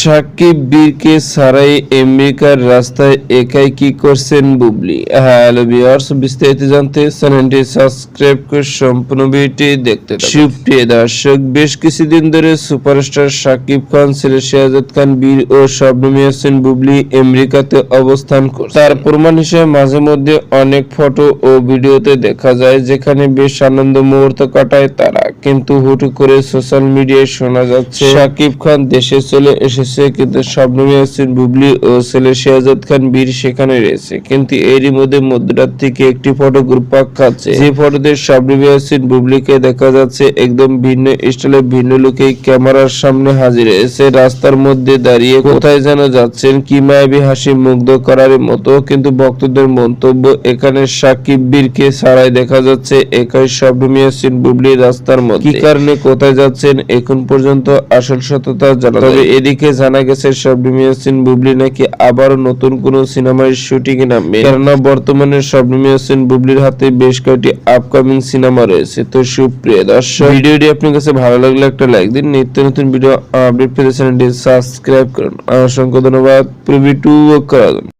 সাকিব বীরকে ছাড়াই আমেরিকার রাস্তায় একাই কি করছেন বুবলি? হ্যালো ভিউয়ার্স, বিস্তারিত জানতে চ্যানেলটি সাবস্ক্রাইব করে সম্পূর্ণ ভিডিওটি দেখতে সুপ্রিয় দর্শক, বেশ কিছুদিন ধরে সুপারস্টার সাকিব খান, ছেলে শাহজাদ খান, বীর ও শবনম ইয়াসিন বুবলি আমেরিকাতে অবস্থান করছে তার প্রমাণ হিসেবে মাঝে মধ্যে অনেক ফটো ও ভিডিওতে দেখা যায়, যেখানে বেশ আনন্দ মুহূর্ত কাটায় তারা। কিন্তু হুট করে সোশ্যাল মিডিয়ায় শোনা যাচ্ছে, সাকিব খান দেশে চলে এসেছে কিন্তু শবনম ইয়াসিন বুবলি ও ছেলে শেহজাদ খান বীর সেখানে রয়েছে। কিন্তু এরই মধ্যে মধ্যরাত থেকে একটি ফটো ঘুরপাক খাচ্ছে। যে ফটোতে শবনম ইয়াসিন বুবলিকে দেখা যাচ্ছে একদম ভিন্ন স্টাইলে, ভিন্ন লুকে ক্যামেরার সামনে হাজির হয়েছে। রাস্তার মধ্যে দাঁড়িয়ে কোথায় যেন যাচ্ছেন কি মায়াবী হাসি মুগ্ধ করার মতো, কিন্তু ভক্তদের মন্তব্য এখানে সাকিব বীরকে ছাড়াই দেখা যাচ্ছে একাই শবনম ইয়াসিন বুবলি রাস্তার মধ্যে। কি কারণে কোথায় যাচ্ছেন, এখন পর্যন্ত আসল সত্যতা জানা তবে এদিকে জানা গেছে শবনম বুবলি নাকি আবারও নতুন কোন সিনেমার শুটিং এ নামবে। কেননা, বর্তমানে শবনম ইয়াসিন বুবলির হাতে বেশ কয়েকটি আপকামিং সিনেমা রয়েছে। তো সুপ্রিয় দর্শক, ভিডিওটি আপনার কাছে ভালো লাগলে একটা লাইক দিন। নিত্য নতুন ভিডিও আপডেট পেতে চ্যানেলটি সাবস্ক্রাইব করুন। অসংখ্য ধন্যবাদ। প্রিভিউ টু করা